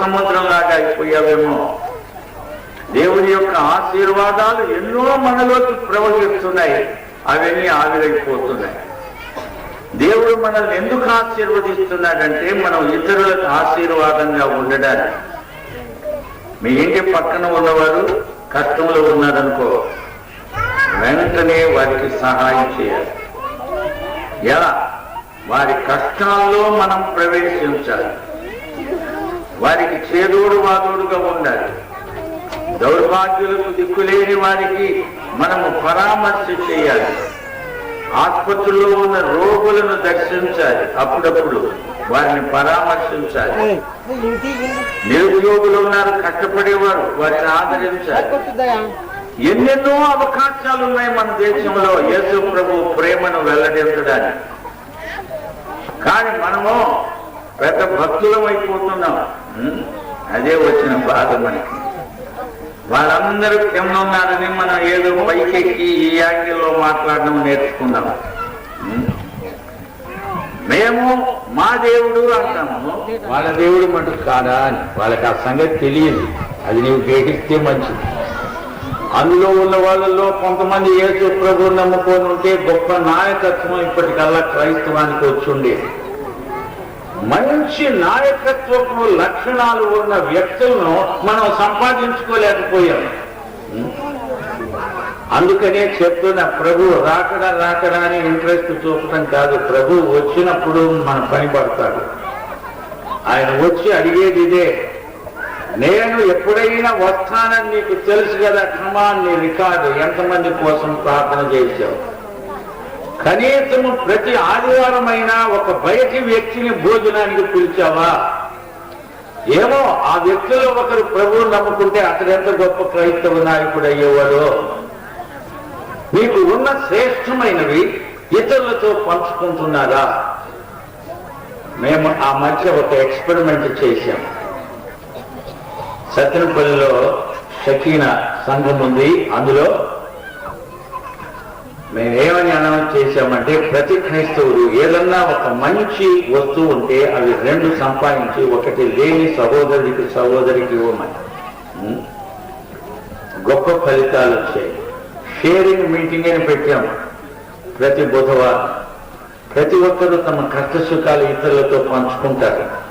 సముద్రం లాగా అయిపోయావేమో. దేవుని యొక్క ఆశీర్వాదాలు ఎన్నో మనలోకి ప్రవహిస్తున్నాయి. అవన్నీ ఆవిరైపోతున్నాయి. దేవుడు మనల్ని ఎందుకు ఆశీర్వదిస్తున్నాడంటే మనం ఇతరులకు ఆశీర్వాదంగా ఉండడానికి. మీ ఇంటి పక్కన ఉన్నవారు కష్టంలో ఉన్నారనుకో వెంటనే వారికి సహాయం చేయాలి. ఎలా? వారి కష్టాల్లో మనం ప్రవేశించాలి. వారికి చేదోడు వాదోడుగా ఉండాలి. దౌర్భాగ్యులకు దిక్కులేని వారికి మనము పరామర్శ చేయాలి. ఆసుపత్రుల్లో ఉన్న రోగులను దర్శించాలి. అప్పుడప్పుడు వారిని పరామర్శించాలి. నిరుద్యోగులు ఉన్నారు కష్టపడేవారు వారిని ఆదరించాలి. ఎన్నెన్నో అవకాశాలు ఉన్నాయి మన దేశంలో. యేసు ప్రభు ప్రేమను వెల్లడించడానికి. కానీ మనము పెద్ద భక్తులం అయిపోతున్నాం? అదే వచ్చిన బాధ మనకి. వాళ్ళందరూ కింద ఉన్నారని మనం ఏదో పైకెక్కి ఈ యాంగిల్లో మాట్లాడడం నేర్చుకున్నాం మేము మా దేవుడు అంటాము. వాళ్ళ దేవుడు మటుకు కాదా అని. వాళ్ళకి ఆ సంగతి తెలియదు. అది నీవు గ్రహిస్తే మంచిది. అందులో ఉన్న వాళ్ళలో కొంతమంది యేసు ప్రభువు నమ్ముకొని ఉంటే గొప్ప నాయకత్వం ఇప్పటికల్లా క్రైస్తవానికి వచ్చి ఉండేది. మంచి నాయకత్వపు లక్షణాలు ఉన్న వ్యక్తులను మనం సంపాదించుకోలేకపోయాం. అందుకనే చెప్తున్న ప్రభు రాకడా రాకడా అని ఇంట్రెస్ట్ చూపడం కాదు. ప్రభు వచ్చినప్పుడు మన పని పడతాడు. ఆయన వచ్చి అడిగేది ఇదే నేను ఎప్పుడైనా వస్తానని నీకు తెలుసు కదా క్రమాన్ని రికార్డు ఎంతమంది కోసం ప్రార్థన చేశావు? కనీసం ప్రతి ఆదివారం అయినా ఒక బయటి వ్యక్తిని భోజనానికి పిలిచావా? ఏమో ఆ వ్యక్తిలో ఒకరు ప్రభువు నమ్ముకుంటే అతడెంత గొప్ప క్రైస్తవ నాయకుడు అయ్యేవాడు. మీకు ఉన్న శ్రేష్టమైనవి ఇతరులతో పంచుకుంటున్నారా? మేము ఆ మధ్య ఒక ఎక్స్పెరిమెంట్ చేశాం. సత్యనపల్లిలో షకీనా సంఘం ఉంది. అందులో మేమేమని అనౌన్స్ చేశామంటే ప్రతి క్రైస్తవుడు ఏదన్నా ఒక మంచి వస్తువు ఉంటే అవి రెండు సంపాదించి ఒకటి లేని సహోదరుడికి సహోదరికి ఇవ్వమని. గొప్ప ఫలితాలు వచ్చాయి. షేరింగ్ మీటింగ్ అని పెట్టాం. ప్రతి బుధవారం. ప్రతి ఒక్కరూ తమ కష్ట సుఖాలు ఇతరులతో పంచుకుంటారు.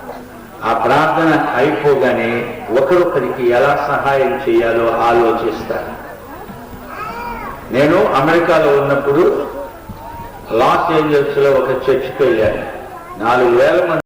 ఆ ప్రార్థన అయిపోగానే ఒకరొకరికి ఎలా సహాయం చేయాలో ఆలోచిస్తారు. నేను అమెరికాలో ఉన్నప్పుడు లాస్ ఏంజల్స్లో ఒక చర్చికి వెళ్ళాను. నాలుగు వేల మంది